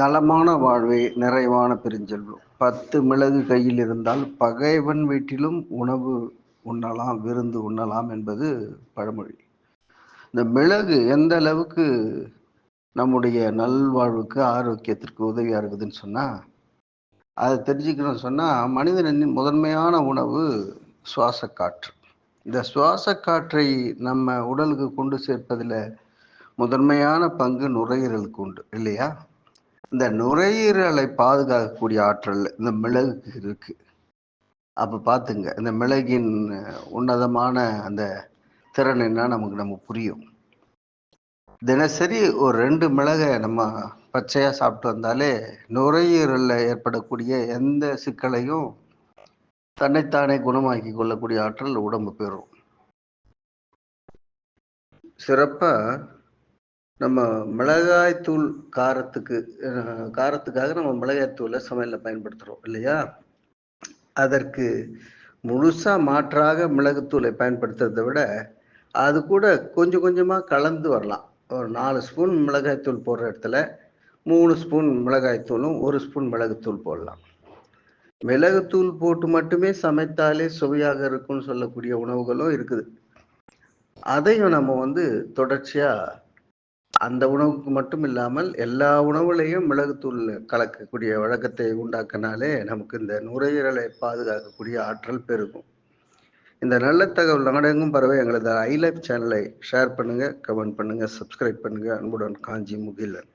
நலமான வாழ்வே நிறைவான பெருஞ்செல்வம். பத்து மிளகு கையில் இருந்தால் பகைவன் வீட்டிலும் உணவு உண்ணலாம் விருந்து உண்ணலாம் என்பது பழமொழி. இந்த மிளகு எந்த அளவுக்கு நம்முடைய நல்வாழ்வுக்கு ஆரோக்கியத்திற்கு உதவியாக இருக்குதுன்னு சொன்னால் அதை தெரிஞ்சுக்கணும்னு சொன்னால் மனிதனின் முதன்மையான உணவு சுவாச காற்று இந்த சுவாச காற்றை நம்ம உடலுக்கு கொண்டு சேர்ப்பதில் முதன்மையான பங்கு நுரையீரலுக்கு உண்டு இல்லையா? இந்த நுரையீரலை பாதுகாக்கக்கூடிய ஆற்றல் இந்த மிளகுக்கு இருக்கு. அப்போ பார்த்துங்க இந்த மிளகின் உன்னதமான அந்த திறன் என்ன நமக்கு நம்ம புரியும். தினசரி ஒரு ரெண்டு மிளகை நம்ம பச்சையாக சாப்பிட்டு வந்தாலே நுரையீரலில் ஏற்படக்கூடிய எந்த சிக்கலையும் தன்னைத்தானே குணமாக்கி கொள்ளக்கூடிய ஆற்றல் உடம்பு பெறும். சிறப்பாக நம்ம மிளகாய்த்தூள் காரத்துக்கு காரத்துக்காக நம்ம மிளகாய்த்தூளை சமையலில் பயன்படுத்துகிறோம் இல்லையா? அதற்கு முழுசாக மாற்றாக மிளகுத்தூளை பயன்படுத்துறதை விட அது கூட கொஞ்சம் கொஞ்சமாக கலந்து வரலாம். ஒரு நாலு ஸ்பூன் மிளகாய்த்தூள் போடுற இடத்துல மூணு ஸ்பூன் மிளகாய்த்தூளும் ஒரு ஸ்பூன் மிளகுத்தூள் போடலாம். மிளகுத்தூள் போட்டு மட்டுமே சமைத்தாலே சுவையாக இருக்கும்னு சொல்லக்கூடிய உணவுகளும் இருக்குது. அதையும் நம்ம வந்து தொடர்ச்சியாக அந்த உணவுக்கு மட்டும் இல்லாமல் எல்லா உணவுலையும் மிளகுத்தூள் கலக்கக்கூடிய வழக்கத்தை உண்டாக்கினாலே நமக்கு இந்த நுரையீரலை பாதுகாக்கக்கூடிய ஆற்றல் பெருகும். இந்த நல்ல தகவல் நாடெங்கும் பரவ எங்களது ஐ லைஃப் சேனலை ஷேர் பண்ணுங்கள் கமெண்ட் பண்ணுங்கள் சப்ஸ்கிரைப் பண்ணுங்கள் அன்புடன் காஞ்சி முகிலன்.